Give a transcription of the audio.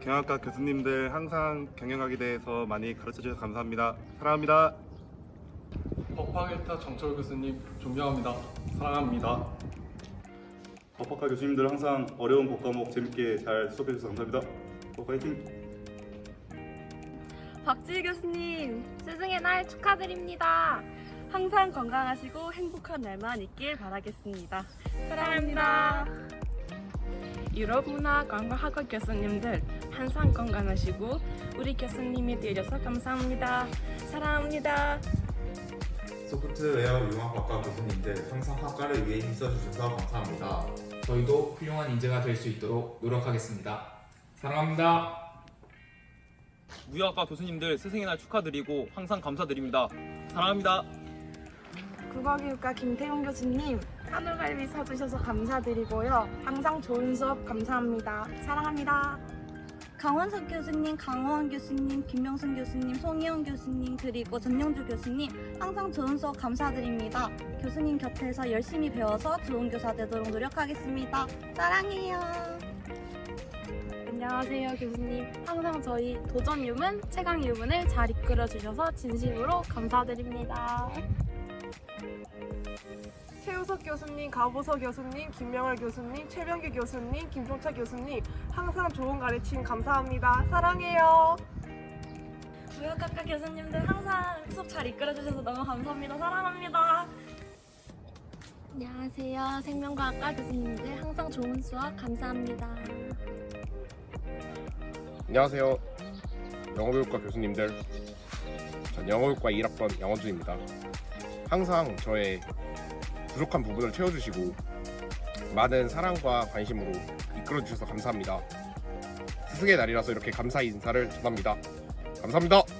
경영학과 교수님들 항상 경영학에 대해서 많이 가르쳐 주셔서 감사합니다. 사랑합니다. 법학일타 정철 교수님 존경합니다. 사랑합니다. 법학과 교수님들 항상 어려운 복과목 재밌게 잘 수업해 주셔서 감사합니다. 법 화이팅! 박지희 교수님, 스승의 날 축하드립니다. 항상 건강하시고 행복한 날만 있길 바라겠습니다. 사랑합니다. 유럽문화관광학과 교수님들 항상 건강하시고 우리 교수님이 되어줘서 감사합니다. 사랑합니다. 소프트 웨어 융합학과 교수님들 항상 학과를 위해 힘써주셔서 감사합니다. 저희도 훌륭한 인재가 될 수 있도록 노력하겠습니다. 사랑합니다. 무역학과 교수님들 스승의 날 축하드리고 항상 감사드립니다. 사랑합니다. 국어교육과 김태훈 교수님, 한우갈비 사주셔서 감사드리고요. 항상 좋은 수업 감사합니다. 사랑합니다. 강원석 교수님, 강호원 교수님, 김명순 교수님, 송희원 교수님, 그리고 전영주 교수님 항상 좋은 수업 감사드립니다. 교수님 곁에서 열심히 배워서 좋은 교사 되도록 노력하겠습니다. 사랑해요. 안녕하세요 교수님. 항상 저희 도전 유문, 최강 유문을 잘 이끌어 주셔서 진심으로 감사드립니다. 최우석 교수님, 가보석 교수님, 김명월 교수님, 최명규 교수님, 김종철 교수님 항상 좋은 가르침 감사합니다. 사랑해요. 무역학과 교수님들 항상 수업 잘 이끌어 주셔서 너무 감사합니다. 사랑합니다. 안녕하세요 생명과학과 교수님들 항상 좋은 수업 감사합니다. 안녕하세요. 영어교육과 교수님들. 전 영어교육과 1학번 양원준입니다. 항상 저의 부족한 부분을 채워주시고 많은 사랑과 관심으로 이끌어주셔서 감사합니다. 스승의 날이라서 이렇게 감사 인사를 전합니다. 감사합니다.